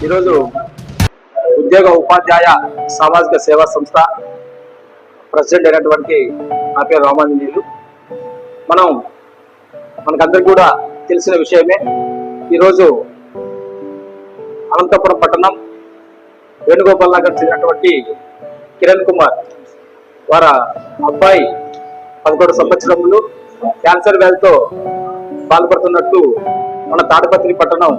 ఈరోజు ఉద్యోగ ఉపాధ్యాయ సామాజిక సేవా సంస్థ ప్రెసిడెంట్ అయినటువంటి నా పేరు రామాంజనీయులు మనం మనకందరికి కూడా తెలిసిన విషయమే ఈరోజు అనంతపురం పట్టణం వేణుగోపాల్ నగర్ చెందినటువంటి కిరణ్ కుమార్ వారి అబ్బాయి పదకొండు సంవత్సరములు క్యాన్సర్ వ్యాధితో బాధపడుతున్నట్టు మన తాడపత్రి పట్టణం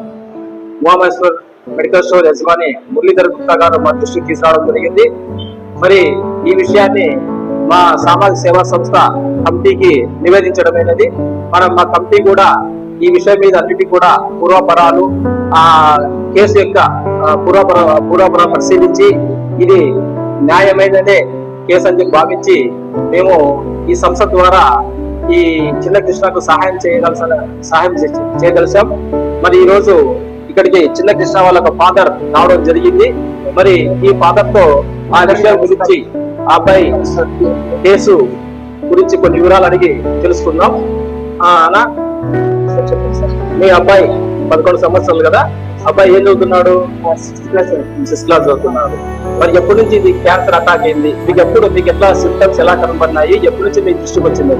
ఉమామేశ్వర్ మెడికల్ స్టోర్ యజమాని మురళీధర్ గుప్తా గారు మా దృష్టికి తీసుకురావడం జరిగింది. మరి ఈ విషయాన్ని మా సామాజిక సేవా సంస్థ కమిటీకి నివేదించడమైనది మనం మా కమిటీ కూడా ఈ విషయం మీద అన్నిటి కూడా పూర్వపరాలు ఆ కేసు యొక్క పూర్వపర పూర్వపర పరిశీలించి ఇది న్యాయమైనదే కేసు అని చెప్పి భావించి మేము ఈ సంస్థ ద్వారా ఈ చిన్న కృష్ణకు సహాయం చేయగలసిన సహాయం చే- మరి ఈ రోజు ఇక్కడికి చిన్న కృష్ణ వాళ్ళ ఫాదర్ రావడం జరిగింది. మరి ఈ ఫాదర్తో ఆ విషయం గురించి ఆ అబ్బాయి కేసు గురించి కొన్ని వివరాలు అడిగి తెలుసుకుందాం. ఆ, అన్న? మీ అబ్బాయి పదకొండు సంవత్సరాలు కదా? అబ్బాయి ఏం చదువుతున్నాడు? సిక్స్త్ క్లాస్ చదువుతున్నాడు. మరి ఎప్పటి నుంచి ఇది క్యాన్సర్ అటాక్ అయింది? మీకు ఎప్పుడు మీకు ఎట్లా సిమ్టమ్స్ ఎలా కనబడినాయి? ఎప్పటి నుంచి మీ దృష్టికి వచ్చింది?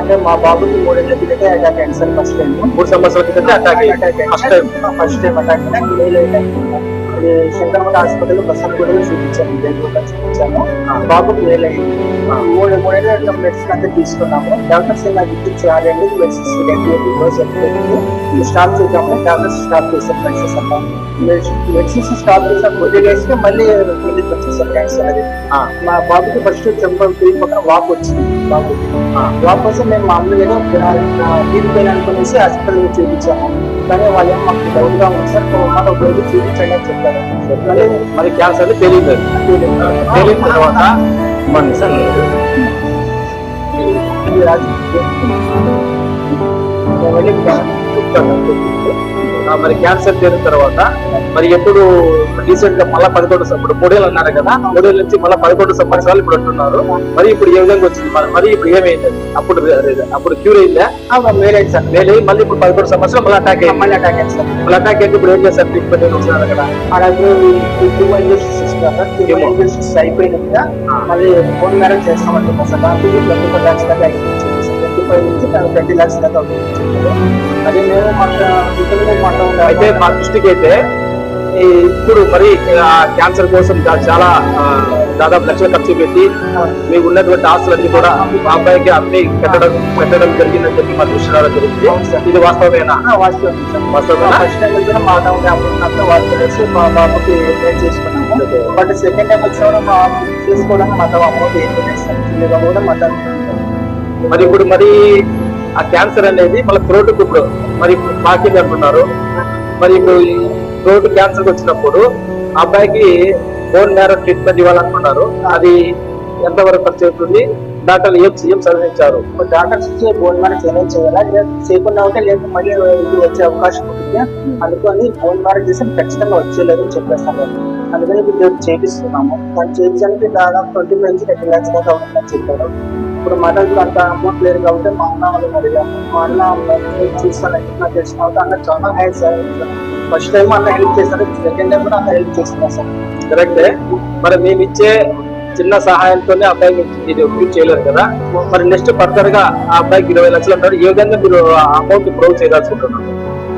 అంటే మా బాబుకి మూడేళ్ళ క్రితమే అటాక్ అయింది సార్ ఫస్ట్ టైం మూడు సంవత్సరాల క్రితం అటాక్ అయింది first time first time attack అది శంకరమఠ హాస్పిటల్ బసన్నగూడలో చూపించాము బెంగళూరులో చూపించాము బాబుకి వేలైంది మూడు మూడేళ్ళ మెడిసిన్ అంతా తీసుకున్నాము. డాక్టర్స్ నాకు ఇప్పించి ఆడండి మెడిసిన్స్ డోస్ అయిపోయింది స్టాప్ చేద్దాము డాక్టర్స్ స్టాప్ చేసాం మెడిసిన్స్ అంతా మెడిసిన్స్ స్టాప్ చేసాం కొద్ది డేస్ మళ్ళీ కిందకి వచ్చేసాం క్యాన్సర్ అది. మా బాబుకి ఫస్ట్ చెంప పీక్ పక్కన వాపు వచ్చింది. బాబుకి ఆ, వాపు కోసం మేము మామూలుగా తీరిపోయిన అనుకునేసి హాస్పిటల్ చూపించాము. కానీ వాళ్ళు ఏమో మాకు డౌట్గా ఉంది సార్ మన ఒక రోజు చూపించండి అని చెప్పారు మళ్ళీ మరి క్యాన్సర్ తెలియదు. తెలియని తర్వాత మన సార్. రాజు. మరి క్యాన్సర్ తేలిన తర్వాత మరి ఎప్పుడు రీసెంట్గా మళ్ళీ పదకొండు ఇప్పుడు మూడేళ్ళు అన్నారు కదా మూడేళ్ళ నుంచి మళ్ళీ పదకొండు సంవత్సరాలు ఇప్పుడు అంటున్నారు. మరి ఇప్పుడు ఏ విధంగా వచ్చింది? మరి మరి ఇప్పుడు ఏమైంది? అప్పుడు అప్పుడు క్యూర్ అయిందా? ఆ, వేరే సార్. మేలే మళ్ళీ ఇప్పుడు పదకొండు సంవత్సరాలు మళ్ళీ అటాక్ అయింది. మళ్ళీ అటాక్ అయింది సార్. మళ్ళీ అటాక్ అయితే ఇప్పుడు ఏం చేస్తారు? ట్రీట్మెంట్ ఏం వస్తున్నారు అక్కడ అలాగే అయిపోయినాక మళ్ళీ ఫోన్ మ్యారేజ్ చేస్తామంటున్నారు సార్. ట్వంటీ ల్యాక్స్ నుంచి ట్వంటీ దాకా అదే మేము అయితే మా దృష్టికి అయితే ఈ ఇప్పుడు మరి క్యాన్సర్ కోసం చాలా దాదాపు లక్షలు ఖర్చు పెట్టి మీకు ఉన్నటువంటి ఆస్తులన్నీ కూడా మా అబ్బాయికి అన్ని పెట్టడం పెట్టడం జరిగిందని చెప్పి మా దృష్టి రావడం జరిగింది. ఇది వాస్తవమేనా? వాస్తవం ఫస్ట్ టైం కూడా మా టౌన్ అప్పుడు అంతా వాళ్ళు తెలిసి మా బాబుకి ఏం చేసుకున్నాము. బట్ సెకండ్ టైం మా చేసుకోవడానికి మా అమౌంట్ ఏం చేస్తాం కూడా మా మరి ఇప్పుడు మరి ఆ క్యాన్సర్ అనేది మళ్ళీ థ్రోట్ ఇప్పుడు మరి పాకింది అంటున్నారు మరి ఇప్పుడు థ్రోట్ క్యాన్సర్ వచ్చినప్పుడు ఆ అబ్బాయికి బోన్ మ్యారో ట్రీట్మెంట్ ఇవ్వాలనుకున్నారు. అది ఎంతవరకు ఖర్చు అవుతుంది? డాక్టర్లు ఏం ఏం సలహించారు? డాక్టర్స్ వచ్చి బోన్ మ్యారేజ్ చేయాలి? చేయాలి చేయకుండా ఉంటే లేదు మళ్ళీ వచ్చే అవకాశం ఉంటుంది. అనుకొని బోన్ మ్యారేజ్ చేస్తే ఖచ్చితంగా వచ్చేలేదు అని చెప్పేస్తాను. అందుకని ఇప్పుడు చేపిస్తున్నాము. దాన్ని చేయించడానికి దాదాపు ట్వంటీ ఫైవ్ నుంచి థర్టీ ల్యాక్స్ దాకా అవుతుందని చెప్పారు. ఇప్పుడు మా దగ్గర అంత అమౌంట్ లేదు కాబట్టి మా అన్న వాళ్ళు అడిగాము మా అన్న చూస్తాను నాకు తెలిసిన కాబట్టి అన్న చాలా హెల్ప్ సార్ ఫస్ట్ టైం అన్న హెల్ప్ చేశారు సెకండ్ టైం కూడా అన్న హెల్ప్ చేస్తున్నారు సార్ కరెక్టే మరి మేము ఇచ్చే చిన్న సహాయంతోనే అబ్బాయికి ఇది యూజ్ చేయలేరు కదా? మరి నెక్స్ట్ ఫర్దర్గా ఆ అబ్బాయికి ఇరవై లక్షలు అంటారు. ఏ విధంగా మీరు అమౌంట్ చేయాల్సి ఉంటారు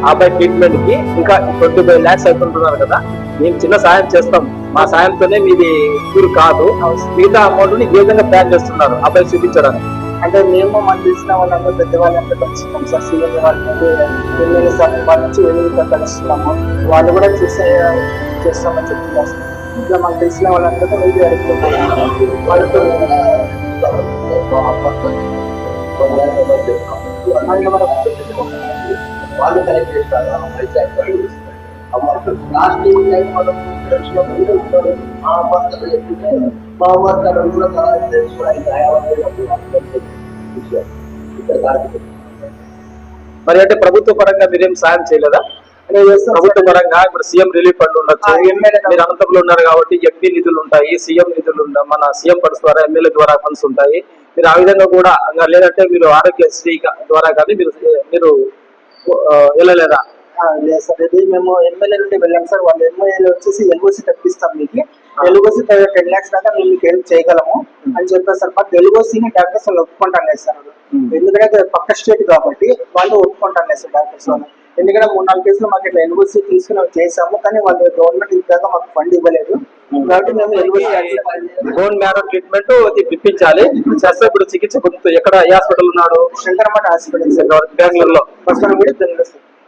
ఆ అబ్బాయి ట్రీట్మెంట్కి ఇంకా ట్వంటీ ఫైవ్ ల్యాక్స్ అవుతుంటున్నారు కదా? మేము చిన్న సహాయం చేస్తాం. మా సాయంతోనే మీది క్యూర్ కాదు. మిగతా అమౌంట్ని ఏ విధంగా ప్లాన్ చేస్తున్నారు అబ్బాయి చూపించడానికి. అంటే మేము మనకు తెలిసిన వాళ్ళందరూ పెద్దవాళ్ళంతా కలుస్తున్నాం సార్ సీఎం వాళ్ళ ఎమ్మెల్యే సార్ వాళ్ళ నుంచి ఎమ్మెల్యే కలుస్తున్నాము. వాళ్ళు కూడా చూసే చేస్తామని చెప్తున్నారు సార్. ఇట్లా మాకు తెలిసిన వాళ్ళందరూ వెళ్ళి అడుగుతున్నాము వాళ్ళతో వాళ్ళు కలెక్ట్ చేస్తారు లాస్ట్ టైం మనం తెలిసినప్పుడు ఉంటాడు మా భర్తలు చెప్తుంటే మా భర్తలు కూడా సహాయం చేసుకోవడానికి ఇక్కడ కార్తీక మరి అంటే ప్రభుత్వ పరంగా మీరేం సాయం చేయలేదా? ప్రభుత్వ పరంగా ఇప్పుడు సీఎం రిలీఫ్ ఫండ్ ఉండొచ్చు. మీరు అనంతపురంలో ఉన్నారు కాబట్టి ఎంపీ నిధులు ఉంటాయి సీఎం నిధులు మన సీఎం ఫండ్స్ ద్వారా ఎమ్మెల్యే ద్వారా ఫండ్స్ ఉంటాయి. మీరు ఆ విధంగా కూడా లేదంటే మీరు ఆరోగ్యశ్రీ ద్వారా కానీ మీరు మీరు వెళ్ళలేదా? లేదు సార్ ఇది మేము ఎమ్మెల్యే నుండి వెళ్ళాం సార్. వాళ్ళు ఎమ్మెల్యేలు వచ్చేసి ఎల్ఓసి తెప్పిస్తాం మీకు. ఎల్ఓసి టెన్ లాక్స్ దాకా మేము మీకు హెల్ప్ చేయగలము. అని చెప్పారు సార్ మాకు ఎల్ఓసిని డాక్టర్స్ వాళ్ళు ఒప్పుకుంటాను లేదు సార్. ఎందుకంటే పక్క స్టేట్ కాబట్టి వాళ్ళు ఒప్పుకుంటాను లేదు సార్ డాక్టర్స్ వాళ్ళు. ఎందుకంటే మూడు నాలుగు కేసులు మాకు ఇట్లా ఎల్ఓసి తీసుకుని చేసాము కానీ వాళ్ళు గవర్నమెంట్ ఇంతగా మాకు ఫండ్ ఇవ్వలేదు. కాబట్టి మేము ఎల్ఓసి బోన్ మ్యారో ట్రీట్మెంట్ ఇప్పించాలి. చేస్తే ఇప్పుడు చికిత్స పొందుతూ ఎక్కడ ఏ హాస్పిటల్ ఉన్నాడు? Shankaramatha hospital sir. బెంగళూరు లో ప్రస్తుతం కూడా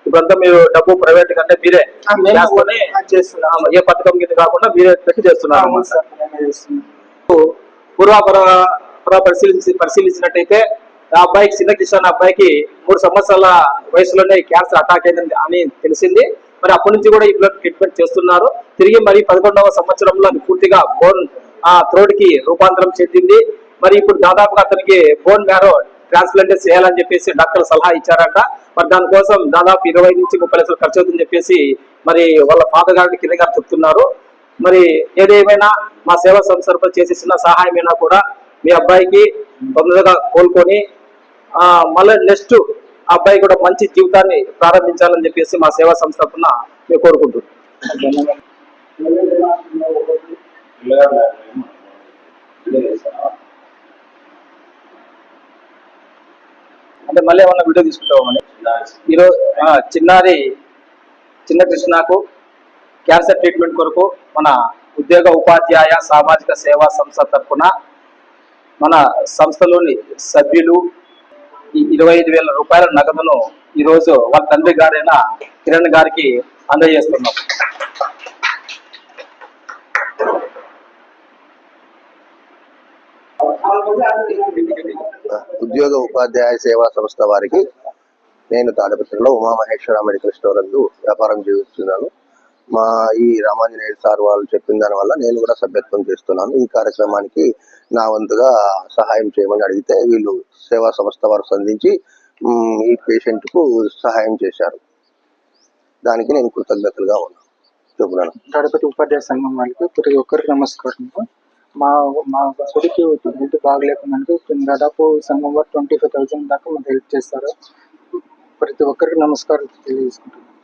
ఇప్పుడంతా మీరు డబ్బు ప్రైవేట్ కంటే మీరే ఏ పథకం కింద కాకుండా మీరే పెట్టి చేస్తున్నారు పూర్వాపర పూర్వ పరిశీలించి పరిశీలించినట్టయితే ఆ అబ్బాయికి చిన్న కిషోర్ అబ్బాయికి మూడు సంవత్సరాల వయసులోనే క్యాన్సర్ అటాక్ అయింది అని తెలిసింది. మరి అప్పటి నుంచి కూడా ఈ బ్లడ్ ట్రీట్మెంట్ చేస్తున్నారు. తిరిగి మరి పదకొండవ సంవత్సరంలో అది పూర్తిగా బోన్ ఆ థ్రోడ్కి రూపాంతరం చెందింది. మరి ఇప్పుడు దాదాపుగా అతనికి బోన్ మ్యారో ట్రాన్స్ప్లాంట్ చేయాలని చెప్పేసి డాక్టర్ సలహా ఇచ్చారట. మరి దానికోసం దాదాపు ఇరవై నుంచి ముప్పై లక్షలు ఖర్చు అవుతుందని చెప్పేసి మరి వాళ్ళ ఫాదర్ గారిని కింద గారు చెప్తున్నారు. మరి ఏదేమైనా మా సేవా సంస్థ చేసే చిన్న సహాయమైనా కూడా మీ అబ్బాయికి తొందరగా కోలుకొని మళ్ళీ నెక్స్ట్ అబ్బాయి కూడా మంచి జీవితాన్ని ప్రారంభించాలని చెప్పేసి మా సేవా సంస్థ తరఫున మేము కోరుకుంటున్నాం. అంటే మళ్ళీ ఏమన్నా వీడియో తీసుకుంటామని ఈరోజు చిన్నారి చిన్న కృష్ణకు క్యాన్సర్ ట్రీట్మెంట్ కొరకు మన ఉద్యోగ ఉపాధ్యాయ సామాజిక సేవా సంస్థ తరఫున మన సంస్థలోని సభ్యులు ఈ ఇరవై ఐదు వేల రూపాయల నగదును ఈరోజు వాళ్ళ తండ్రి గారైన కిరణ్ గారికి అందజేస్తున్నాం. ఉద్యోగ ఉపాధ్యాయ సేవా సంస్థ వారికి నేను తాడపత్రిలో ఉమామహేశ్వర మెడికల్ స్టోర్ అందు వ్యాపారం చేస్తున్నాను. మా ఈ రామాంజనేయ సార్ వాళ్ళు చెప్పిన దాని వల్ల నేను కూడా సభ్యత్వం చేస్తున్నాను. ఈ కార్యక్రమానికి నా వంతుగా సహాయం చేయమని అడిగితే వీళ్ళు సేవా సంస్థ వారు సంధించి ఈ పేషెంట్కు సహాయం చేశారు. దానికి నేను కృతజ్ఞతలుగా ఉన్నాను. చెబుతున్నాను. గణపతి ఉపాధ్యాయ సంఘం వాళ్ళకి ప్రతి ఒక్కరికి నమస్కారం. మా మా కొడుకు హెల్త్ బాగలేకుండా దాదాపు సంఘం వారు ట్వంటీ ఫైవ్ థౌసండ్ దాకా మాకు హెల్ప్ చేస్తారు. ప్రతి ఒక్కరికి నమస్కారం తెలియజేసుకుంటున్నాను.